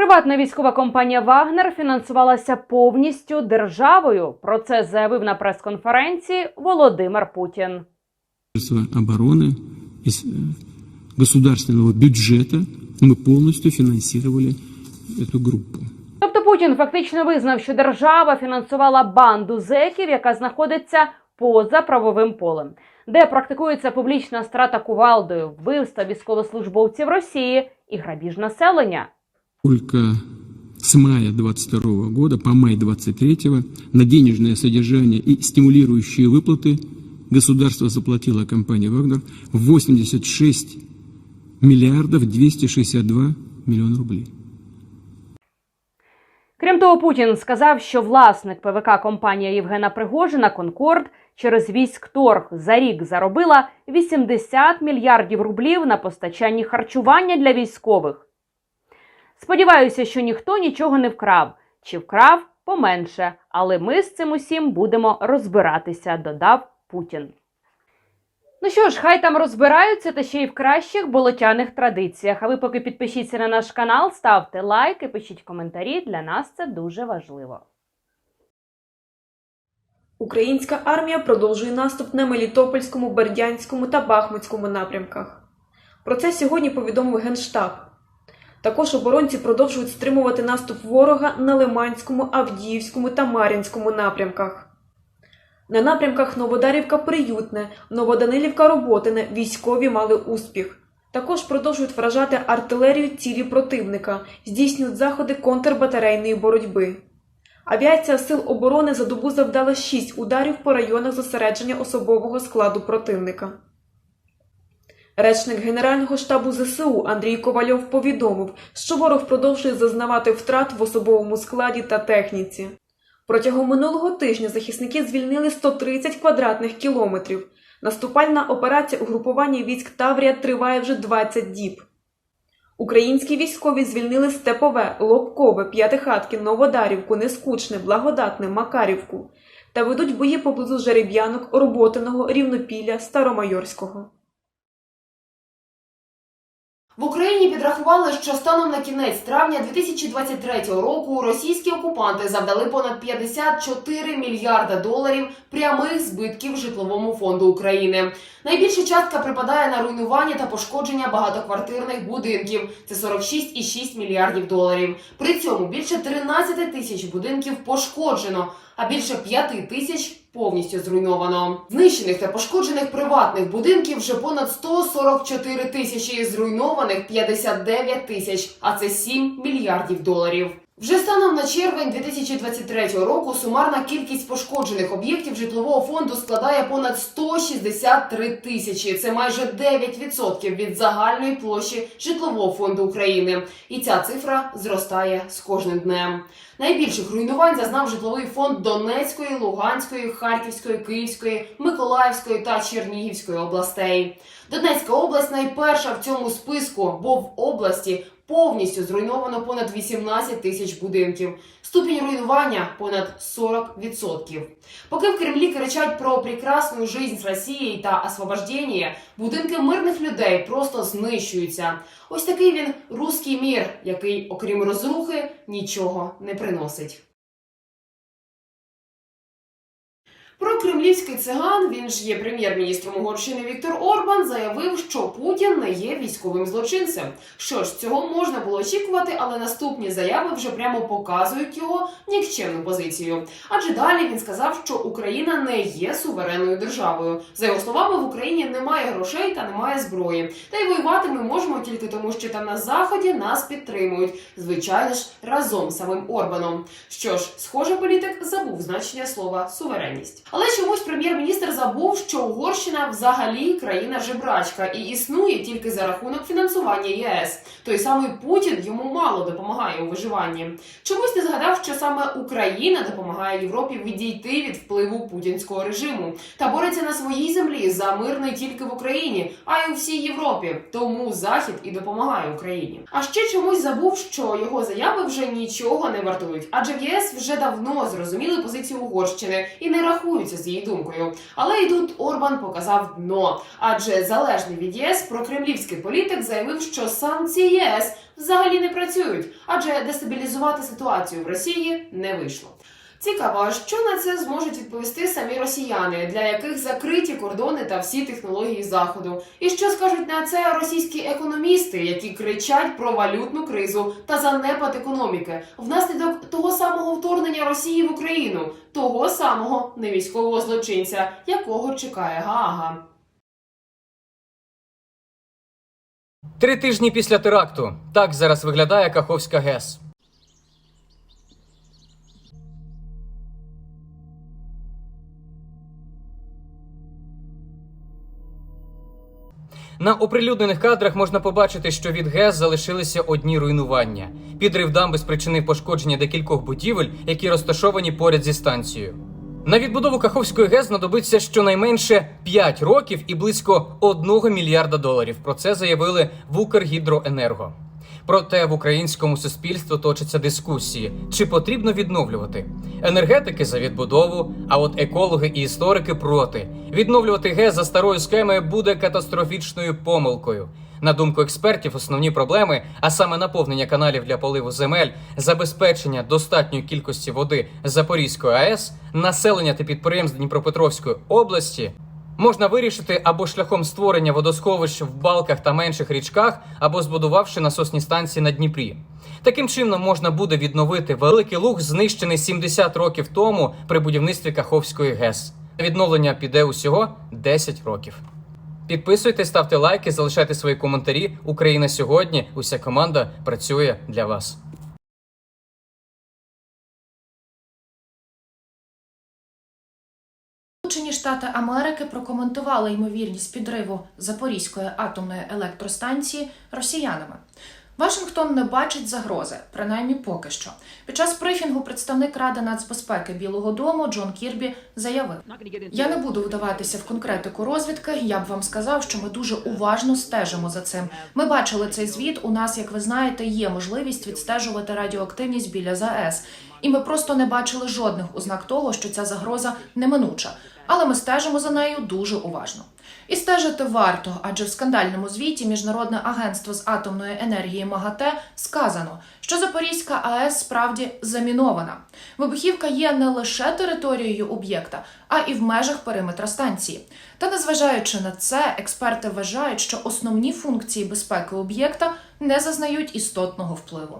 Приватна військова компанія Вагнер фінансувалася повністю державою. Про це заявив на прес-конференції Володимир Путін. Министерства обороны, из э, государственного бюджета мы полностью финансировали эту группу. Тобто Путін фактично визнав, що держава фінансувала банду зеків, яка знаходиться поза правовим полем, де практикується публічна страта кувалдою, вбивства військовослужбовців Росії і грабіж населення. Только с мая 22 года по май 23 на денежное содержание и стимулирующие выплаты государство заплатило компании «Вагнер» 86 миллиардов 262 миллиона рублей. Крім того, Путін сказав, що власник ПВК компанія Євгена Пригожина Конкорд через військторг за рік заробила 80 мільярдів рублів на постачанні харчування для військових. Сподіваюся, що ніхто нічого не вкрав чи вкрав поменше, але ми з цим усім будемо розбиратися, додав Путін. Ну що ж, хай там розбираються та ще й в кращих болотяних традиціях. А ви поки підпишіться на наш канал, ставте лайки, пишіть коментарі. Для нас це дуже важливо. Українська армія продовжує наступ на Мелітопольському, Бердянському та Бахмутському напрямках. Про це сьогодні повідомив Генштаб. Також оборонці продовжують стримувати наступ ворога на Лиманському, Авдіївському та Мар'їнському напрямках. На напрямках Новодарівка Приютне, Новоданилівка Роботине військові мали успіх. Також продовжують вражати артилерію цілі противника, здійснюють заходи контрбатарейної боротьби. Авіація Сил оборони за добу завдала 6 ударів по районах зосередження особового складу противника. Речник Генерального штабу ЗСУ Андрій Ковальов повідомив, що ворог продовжує зазнавати втрат в особовому складі та техніці. Протягом минулого тижня захисники звільнили 130 квадратних кілометрів. Наступальна операція угрупування військ Таврія триває вже 20 діб. Українські військові звільнили Степове, Лобкове, П'ятихатки, Новодарівку, Нескучне, Благодатне, Макарівку та ведуть бої поблизу Жереб'янок, Роботиного, Рівнопілля, Старомайорського. В Україні підрахували, що станом на кінець травня 2023 року російські окупанти завдали понад 54 мільярда доларів прямих збитків житловому фонду України. Найбільша частка припадає на руйнування та пошкодження багатоквартирних будинків. Це 46,6 мільярдів доларів. При цьому більше 13 тисяч будинків пошкоджено, а більше 5 тисяч повністю зруйновано. Знищених та пошкоджених приватних будинків вже понад 144 тисячі, зруйнованих 59 тисяч, а це 7 мільярдів доларів. Вже станом на червень 2023 року сумарна кількість пошкоджених об'єктів житлового фонду складає понад 163 тисячі. Це майже 9% від загальної площі житлового фонду України. І ця цифра зростає з кожним днем. Найбільших руйнувань зазнав житловий фонд Донецької, Луганської, Харківської, Київської, Миколаївської та Чернігівської областей. Донецька область найперша в цьому списку, бо в області повністю зруйновано понад 18 тисяч будинків. Ступінь руйнування понад 40%. Поки в Кремлі кричать про прекрасну жизнь з Росією та освобождення, будинки мирних людей просто знищуються. Ось такий він руський мір, який, окрім розрухи, нічого не приносить. Кремлівський циган, він ж є прем'єр-міністром Угорщини Віктор Орбан, заявив, що Путін не є військовим злочинцем. Що ж, цього можна було очікувати, але наступні заяви вже прямо показують його нікчемну позицію. Адже далі він сказав, що Україна не є суверенною державою. За його словами, в Україні немає грошей та немає зброї. Та й воювати ми можемо тільки тому, що там на заході нас підтримують. Звичайно ж, разом з самим Орбаном. Що ж, схоже, політик забув значення слова суверенність. Але чомусь прем'єр-міністр забув, що Угорщина взагалі країна жебрачка і існує тільки за рахунок фінансування ЄС. Той самий Путін йому мало допомагає у виживанні. Чомусь не згадав, що саме Україна допомагає Європі відійти від впливу путінського режиму та бореться на своїй землі за мир не тільки в Україні, а й у всій Європі. Тому Захід і допомагає Україні. А ще чомусь забув, що його заяви вже нічого не вартують, адже в ЄС вже давно зрозуміли позицію Угорщини і не рахуються з її думкою. Але і тут Орбан показав дно, адже залежний від ЄС прокремлівський політик заявив, що санкції ЄС взагалі не працюють, адже дестабілізувати ситуацію в Росії не вийшло. Цікаво, що на це зможуть відповісти самі росіяни, для яких закриті кордони та всі технології заходу? І що скажуть на це російські економісти, які кричать про валютну кризу та занепад економіки внаслідок того самого вторгнення Росії в Україну, того самого невійськового злочинця, якого чекає Гаага? Три тижні після теракту. Так зараз виглядає Каховська ГЕС. На оприлюднених кадрах можна побачити, що від ГЕС залишилися одні руйнування. Підрив дамби спричинив пошкодження декількох будівель, які розташовані поряд зі станцією. На відбудову Каховської ГЕС знадобиться щонайменше 5 років і близько 1 мільярда доларів. Про це заявили в Укргідроенерго. Проте в українському суспільстві точаться дискусії, чи потрібно відновлювати. Енергетики за відбудову, а от екологи і історики проти. Відновлювати ГЕС за старою схемою буде катастрофічною помилкою. На думку експертів, основні проблеми, а саме наповнення каналів для поливу земель, забезпечення достатньої кількості води Запорізької АЕС, населення та підприємств Дніпропетровської області можна вирішити або шляхом створення водосховищ в балках та менших річках, або збудувавши насосні станції на Дніпрі. Таким чином можна буде відновити великий луг, знищений 70 років тому при будівництві Каховської ГЕС. Відновлення піде усього 10 років. Підписуйтесь, ставте лайки, залишайте свої коментарі. Україна сьогодні. Уся команда працює для вас. Штати Америки прокоментували ймовірність підриву Запорізької атомної електростанції росіянами. Вашингтон не бачить загрози, принаймні поки що. Під час брифінгу представник Ради нацбезпеки Білого Дому Джон Кірбі заявив: Я не буду вдаватися в конкретику розвідки. Я б вам сказав, що ми дуже уважно стежимо за цим. Ми бачили цей звіт. У нас, як ви знаєте, є можливість відстежувати радіоактивність біля ЗАЕС, і ми просто не бачили жодних ознак того, що ця загроза неминуча. Але ми стежимо за нею дуже уважно. І стежити варто, адже в скандальному звіті Міжнародне агентство з атомної енергії МАГАТЕ сказано, що Запорізька АЕС справді замінована. Вибухівка є не лише територією об'єкта, а і в межах периметра станції. Та незважаючи на це, експерти вважають, що основні функції безпеки об'єкта не зазнають істотного впливу.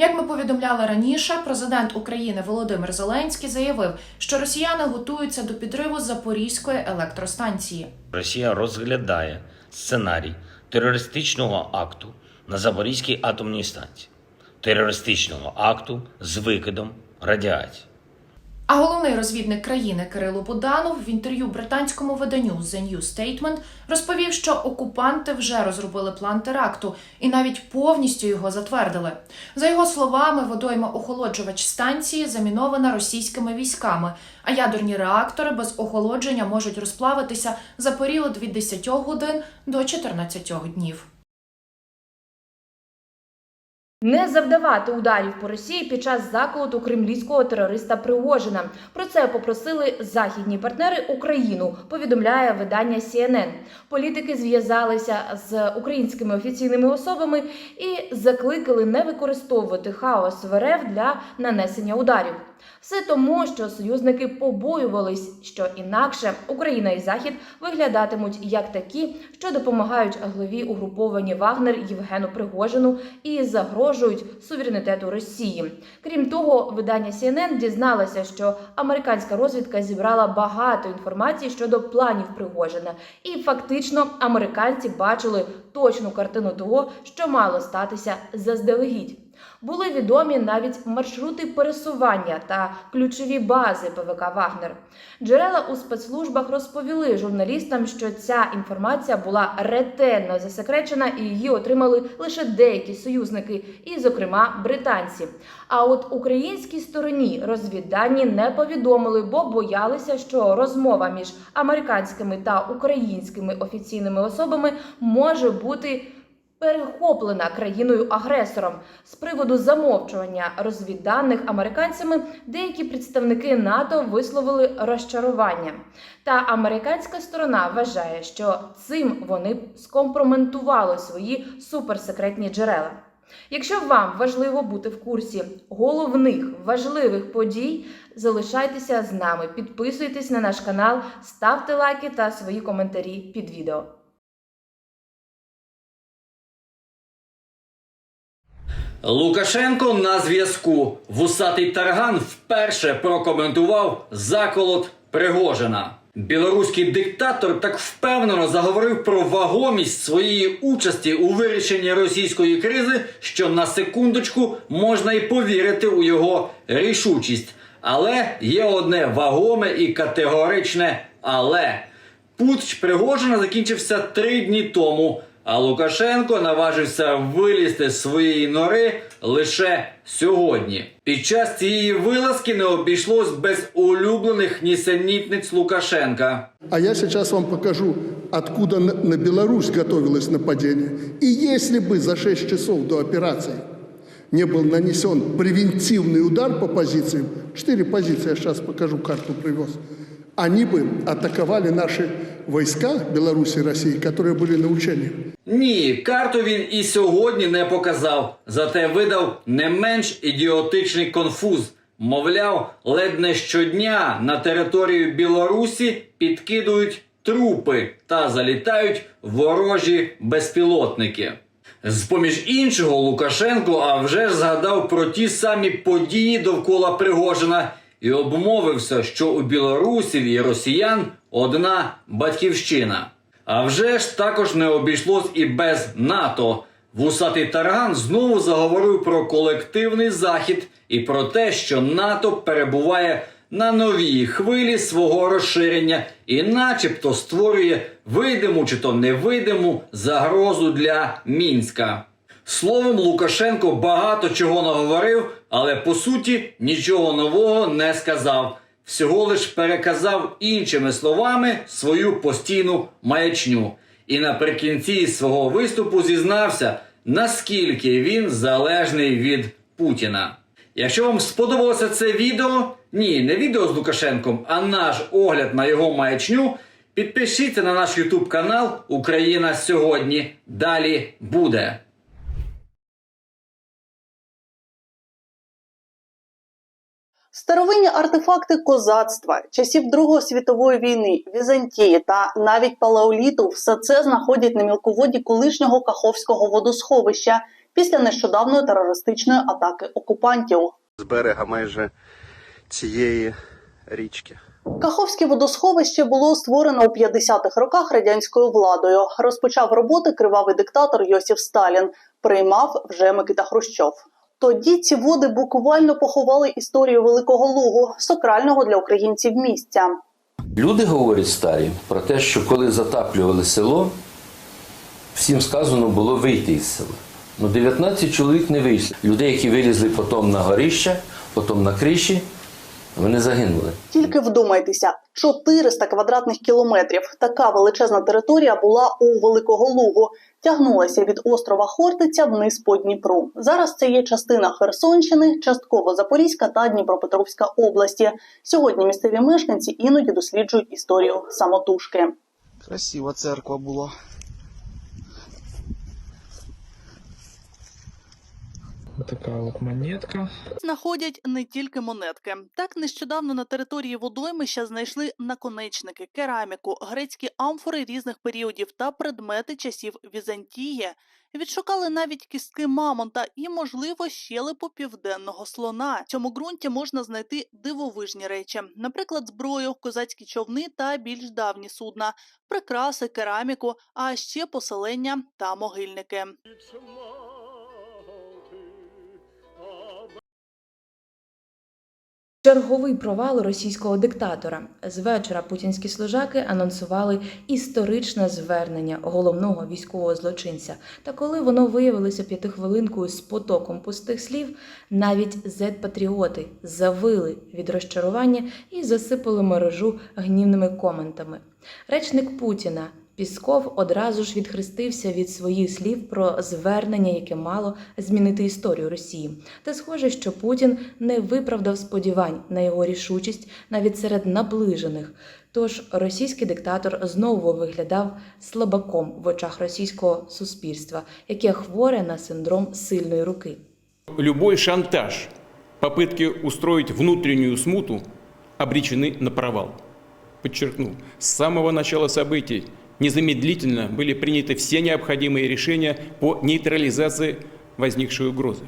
Як ми повідомляли раніше, президент України Володимир Зеленський заявив, що росіяни готуються до підриву Запорізької електростанції. Росія розглядає сценарій терористичного акту на Запорізькій атомній станції, терористичного акту з викидом радіації. А головний розвідник країни Кирило Буданов в інтерв'ю британському виданню The New Statement розповів, що окупанти вже розробили план теракту і навіть повністю його затвердили. За його словами, водойма охолоджувач станції замінована російськими військами, а ядерні реактори без охолодження можуть розплавитися за період від 10 годин до 14 днів. Не завдавати ударів по Росії під час заколоту кремлівського терориста Пригожина. Про це попросили західні партнери Україну. Повідомляє видання CNN. Політики зв'язалися з українськими офіційними особами і закликали не використовувати хаос в РФ для нанесення ударів. Все тому, що союзники побоювались, що інакше Україна і Захід виглядатимуть як такі, що допомагають главі угруповані Вагнер Євгену Пригожину і загрожують суверенітету Росії. Крім того, видання CNN дізналося, що американська розвідка зібрала багато інформації щодо планів Пригожина, і фактично американці бачили точну картину того, що мало статися заздалегідь. Були відомі навіть маршрути пересування та ключові бази ПВК Вагнер. Джерела у спецслужбах розповіли журналістам, що ця інформація була ретельно засекречена і її отримали лише деякі союзники, і, зокрема, британці. А от українській стороні розвіддані не повідомили, бо боялися, що розмова між американськими та українськими офіційними особами може бути перехоплена країною-агресором. З приводу замовчування розвідданих американцями деякі представники НАТО висловили розчарування. Та американська сторона вважає, що цим вони скомпроментували свої суперсекретні джерела. Якщо вам важливо бути в курсі головних важливих подій, залишайтеся з нами, підписуйтесь на наш канал, ставте лайки та свої коментарі під відео. Лукашенко на зв'язку. Вусатий Тарган вперше прокоментував заколот Пригожина. Білоруський диктатор так впевнено заговорив про вагомість своєї участі у вирішенні російської кризи, що на секундочку можна й повірити у його рішучість. Але є одне вагоме і категоричне але. Путч Пригожина закінчився три дні тому, а Лукашенко наважився вилізти з своєї нори лише сьогодні. Під час цієї вилазки не обійшлось без улюблених нісенітниць Лукашенка. А я сейчас вам покажу, откуда на на Беларусь готовилось нападение. И если бы за 6 часов до операции не был нанесен превентивный удар по позициям, четыре позиции, я сейчас покажу, карту привез, они бы атаковали наши войска Беларуси и России, которые были на учениях. Ні, карту він і сьогодні не показав, зате видав не менш ідіотичний конфуз. Мовляв, ледь не щодня на територію Білорусі підкидують трупи та залітають ворожі безпілотники. З поміж іншого, Лукашенко а вже ж згадав про ті самі події довкола Пригожина і обмовився, що у білорусів і росіян одна батьківщина. А вже ж також не обійшлось і без НАТО. Вусатий Тарган знову заговорив про колективний захід і про те, що НАТО перебуває на новій хвилі свого розширення і, начебто, створює видиму чи то невидиму загрозу для Мінська. Словом, Лукашенко багато чого наговорив, але по суті нічого нового не сказав. Всього лиш переказав іншими словами свою постійну маячню. І наприкінці свого виступу зізнався, наскільки він залежний від Путіна. Якщо вам сподобалося це відео, ні, не відео з Лукашенком, а наш огляд на його маячню, підпишіться на наш YouTube канал Україна сьогодні. Далі буде. Старовинні артефакти козацтва, часів Другої світової війни, Візантії та навіть палеоліту все це знаходять на мілководі колишнього Каховського водосховища після нещодавної терористичної атаки окупантів. з берега майже цієї річки. Каховське водосховище було створено у 50-х роках радянською владою. Розпочав роботи кривавий диктатор Йосиф Сталін. Приймав вже Микита Хрущов. Тоді ці води буквально поховали історію Великого Лугу, сакрального для українців місця. Люди говорять старі про те, що коли затаплювали село, всім сказано було вийти із села. Ну, 19 чоловік не вийшли. Людей, які вилізли потім на горище, потім на криші, вони загинули. Тільки вдумайтеся, 400 квадратних кілометрів. Така величезна територія була у Великого Лугу. Тягнулася від острова Хортиця вниз по Дніпру. Зараз це є частина Херсонщини, частково Запорізька та Дніпропетровська області. Сьогодні місцеві мешканці іноді досліджують історію самотужки. Красива церква була. Така от монетка. Знаходять не тільки монетки. Так нещодавно на території водоймища знайшли наконечники, кераміку, грецькі амфори різних періодів та предмети часів Візантії. Відшукали навіть кістки мамонта і, можливо, щелепу південного слона. В цьому ґрунті можна знайти дивовижні речі, наприклад, зброю, козацькі човни та більш давні судна, прикраси, кераміку, а ще поселення та могильники. Черговий провал російського диктатора. З вечора путінські служаки анонсували історичне звернення головного військового злочинця. Та коли воно виявилося п'ятихвилинкою з потоком пустих слів, навіть зет-патріоти завили від розчарування і засипали мережу гнівними коментами. Речник Путіна Пісков одразу ж відхрестився від своїх слів про звернення, яке мало змінити історію Росії. Та схоже, що Путін не виправдав сподівань на його рішучість навіть серед наближених. Тож російський диктатор знову виглядав слабаком в очах російського суспільства, яке хворе на синдром сильної руки. Любой шантаж, попытки устроить внутреннюю смуту обречены на провал. Подчеркну, с самого начала событий незамедлительно были приняты все необходимые решения по нейтрализации возникшей угрозы.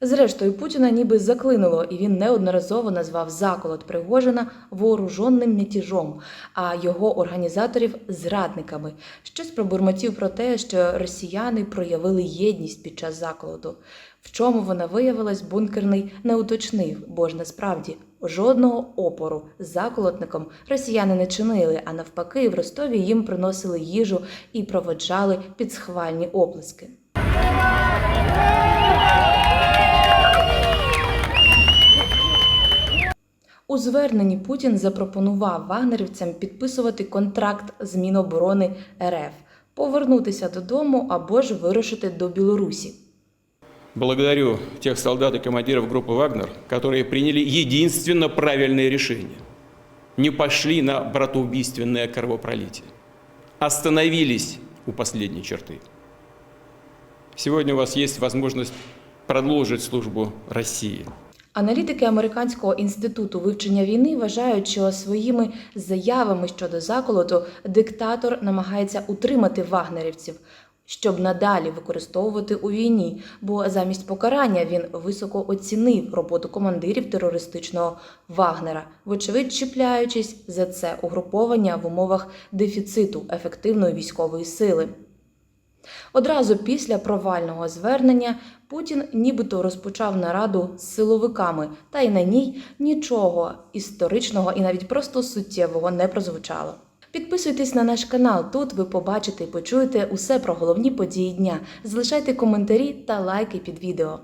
Зрештою, Путіна ніби заклинуло, і він неодноразово назвав заколот Пригожина вооруженним мятіжом, а його організаторів зрадниками. Щось пробурмотів про те, що росіяни проявили єдність під час заколоту. В чому вона виявилась, бункерний не уточнив, бо ж насправді жодного опору заколотникам росіяни не чинили, а навпаки, в Ростові їм приносили їжу і проводжали під схвальні оплески. У зверненні Путін запропонував вагнерівцям підписувати контракт з Міноборони РФ, повернутися додому або ж вирушити до Білорусі. Благодарю тех солдат и командиров группы «Вагнер», которые приняли единственно правильное решение. Не пошли на братоубийственное кровопролитие. Остановились у последней черты. Сегодня у вас есть возможность продолжить службу России. Аналітики Американського інституту вивчення війни вважають, що своїми заявами щодо заколоту диктатор намагається утримати вагнерівців, щоб надалі використовувати у війні, бо замість покарання він високо оцінив роботу командирів терористичного Вагнера, вочевидь чіпляючись за це угруповання в умовах дефіциту ефективної військової сили. Одразу після провального звернення Путін нібито розпочав нараду з силовиками, та й на ній нічого історичного і навіть просто суттєвого не прозвучало. Підписуйтесь на наш канал. Тут ви побачите і почуєте усе про головні події дня. Залишайте коментарі та лайки під відео.